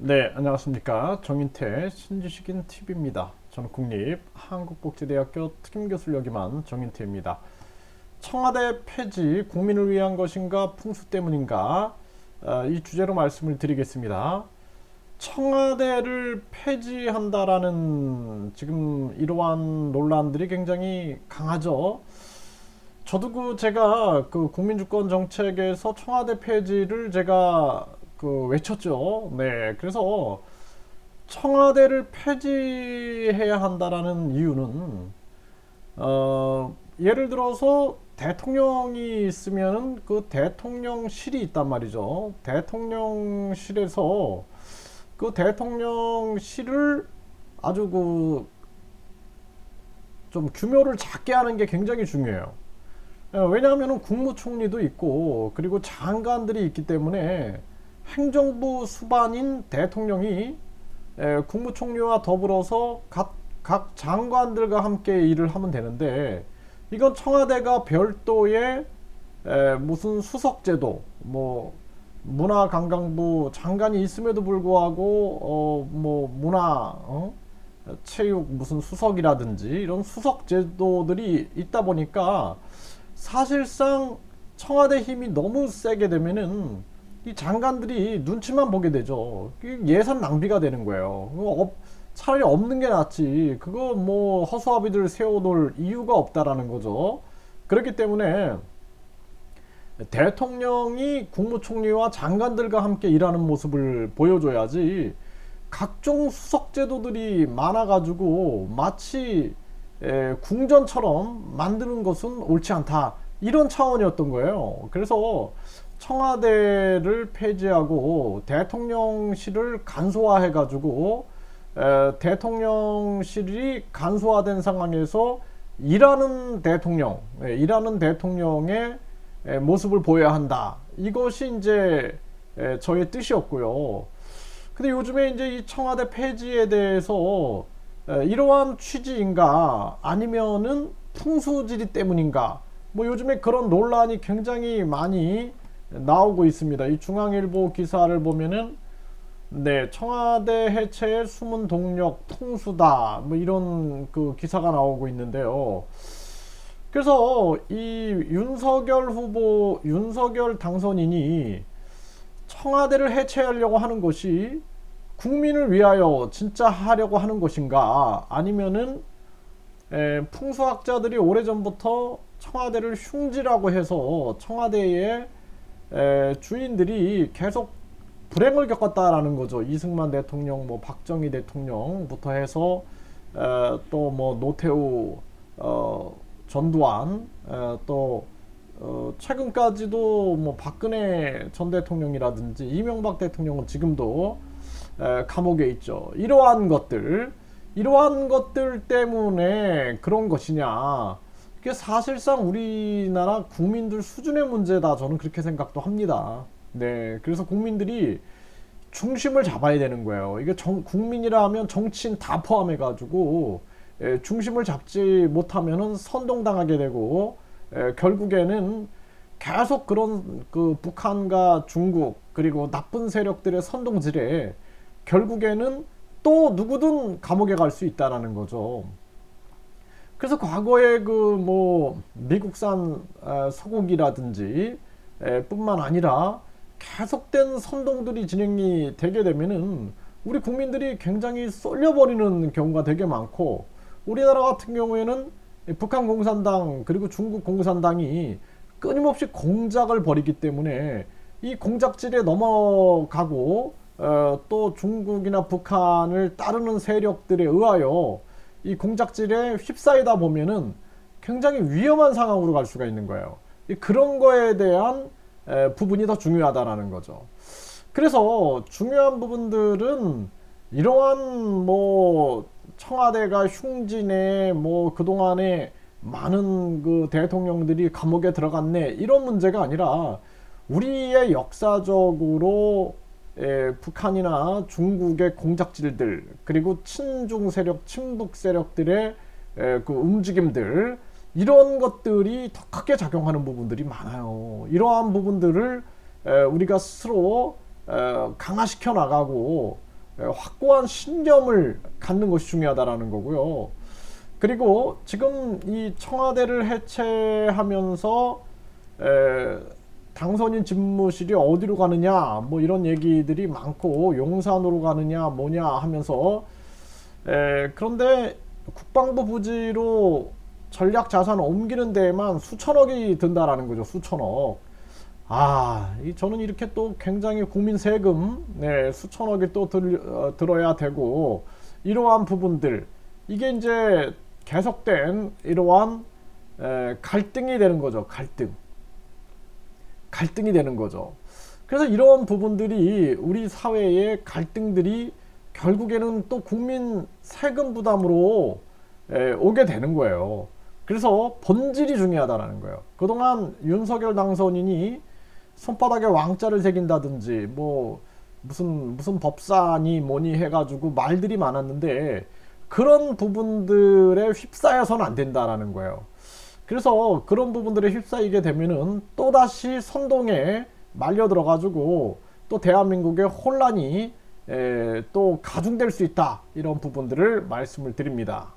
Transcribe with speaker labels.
Speaker 1: 네, 안녕하십니까. 정인태 신지식인 TV입니다. 저는 국립 한국복지대학교 특임교수를 역임한 정인태입니다. 청와대 폐지 국민을 위한 것인가 풍수 때문인가 어, 이 주제로 말씀을 드리겠습니다. 청와대를 폐지한다라는 지금 이러한 논란들이 굉장히 강하죠. 저도 그 제가 그 국민주권 정책에서 청와대 폐지를 제가 그 외쳤죠. 네, 그래서 청와대를 폐지해야 한다라는 이유는 어 예를 들어서 대통령이 있으면은 그 대통령실이 있단 말이죠. 대통령실에서 그 대통령실을 아주 그 좀 규모를 작게 하는 게 굉장히 중요해요. 어, 왜냐하면 국무총리도 있고 그리고 장관들이 있기 때문에 행정부 수반인 대통령이 에, 국무총리와 더불어서 각, 각 장관들과 함께 일을 하면 되는데 이건 청와대가 별도의 에, 무슨 수석제도 뭐 문화관광부 장관이 있음에도 불구하고 어 뭐 문화 어? 체육 무슨 수석이라든지 이런 수석 제도들이 있다 보니까 사실상 청와대 힘이 너무 세게 되면은 이 장관들이 눈치만 보게 되죠. 예산 낭비가 되는 거예요. 어, 차라리 없는 게 낫지. 그거 뭐 허수아비들 세워놓을 이유가 없다라는 거죠. 그렇기 때문에 대통령이 국무총리와 장관들과 함께 일하는 모습을 보여줘야지 각종 수석 제도들이 많아가지고 마치 에, 궁전처럼 만드는 것은 옳지 않다. 이런 차원이었던 거예요. 그래서 청와대를 폐지하고 대통령실을 간소화해 가지고 에, 대통령실이 간소화된 상황에서 일하는 대통령, 에, 일하는 대통령의 에, 모습을 보여야 한다. 이것이 이제 에, 저의 뜻이었고요. 근데 요즘에 이제 이 청와대 폐지에 대해서 에, 이러한 취지인가 아니면은 풍수지리 때문인가 뭐 요즘에 그런 논란이 굉장히 많이 나오고 있습니다. 이 중앙일보 기사를 보면은 네 청와대 해체의 숨은 동력 통수다 뭐 이런 그 기사가 나오고 있는데요. 그래서 이 윤석열 후보 윤석열 당선인이 청와대를 해체하려고 하는 것이 국민을 위하여 진짜 하려고 하는 것인가 아니면은 에, 풍수학자들이 오래전부터 청와대를 흉지라고 해서 청와대의 에, 주인들이 계속 불행을 겪었다라는 거죠. 이승만 대통령, 뭐 박정희 대통령부터 해서 또 뭐 노태우, 어, 전두환, 에, 또 어, 최근까지도 뭐 박근혜 전 대통령이라든지 이명박 대통령은 지금도 에, 감옥에 있죠. 이러한 것들, 이러한 것들 때문에 그런 것이냐. 그게 사실상 우리나라 국민들 수준의 문제다. 저는 그렇게 생각도 합니다. 네. 그래서 국민들이 중심을 잡아야 되는 거예요. 이게 정, 국민이라 하면 정치인 다 포함해 가지고, 예, 중심을 잡지 못하면은 선동당하게 되고, 예, 결국에는 계속 그런 그 북한과 중국, 그리고 나쁜 세력들의 선동질에 결국에는 또 누구든 감옥에 갈 수 있다라는 거죠. 그래서 과거에 그 뭐 미국산 소고기라든지 뿐만 아니라 계속된 선동들이 진행이 되게 되면은 우리 국민들이 굉장히 쏠려버리는 경우가 되게 많고 우리나라 같은 경우에는 북한 공산당 그리고 중국 공산당이 끊임없이 공작을 벌이기 때문에 이 공작질에 넘어가고 어, 또 중국이나 북한을 따르는 세력들에 의하여 이 공작질에 휩싸이다 보면은 굉장히 위험한 상황으로 갈 수가 있는 거예요. 그런 거에 대한 부분이 더 중요하다라는 거죠. 그래서 중요한 부분들은 이러한 뭐 청와대가 흉진에 뭐 그동안에 많은 그 대통령들이 감옥에 들어갔네 이런 문제가 아니라 우리의 역사적으로 에, 북한이나 중국의 공작질들 그리고 친중 세력, 친북 세력들의 에, 그 움직임들 이런 것들이 더 크게 작용하는 부분들이 많아요. 이러한 부분들을 에, 우리가 스스로 에, 강화시켜 나가고 에, 확고한 신념을 갖는 것이 중요하다라는 거고요. 그리고 지금 이 청와대를 해체하면서 에, 당선인 집무실이 어디로 가느냐 뭐 이런 얘기들이 많고 용산으로 가느냐 뭐냐 하면서 에, 그런데 국방부 부지로 전략 자산을 옮기는 데에만 수천억이 든다라는 거죠 수천억 아, 이 저는 이렇게 또 굉장히 국민 세금 네, 수천억이 또 들, 어, 들어야 되고 이러한 부분들 이게 이제 계속된 이러한 에, 갈등이 되는 거죠. 갈등. 갈등이 되는 거죠. 그래서 이런 부분들이 우리 사회의 갈등들이 결국에는 또 국민 세금 부담으로 에, 오게 되는 거예요. 그래서 본질이 중요하다라는 거예요. 그동안 윤석열 당선인이 손바닥에 왕자를 새긴다든지 뭐 무슨 무슨 법사니 뭐니 해가지고 말들이 많았는데 그런 부분들에 휩싸여서는 안 된다라는 거예요. 그래서 그런 부분들에 휩싸이게 되면은 또 다시 선동에 말려 들어가지고 또 대한민국의 혼란이 에, 또 가중될 수 있다 이런 부분들을 말씀을 드립니다.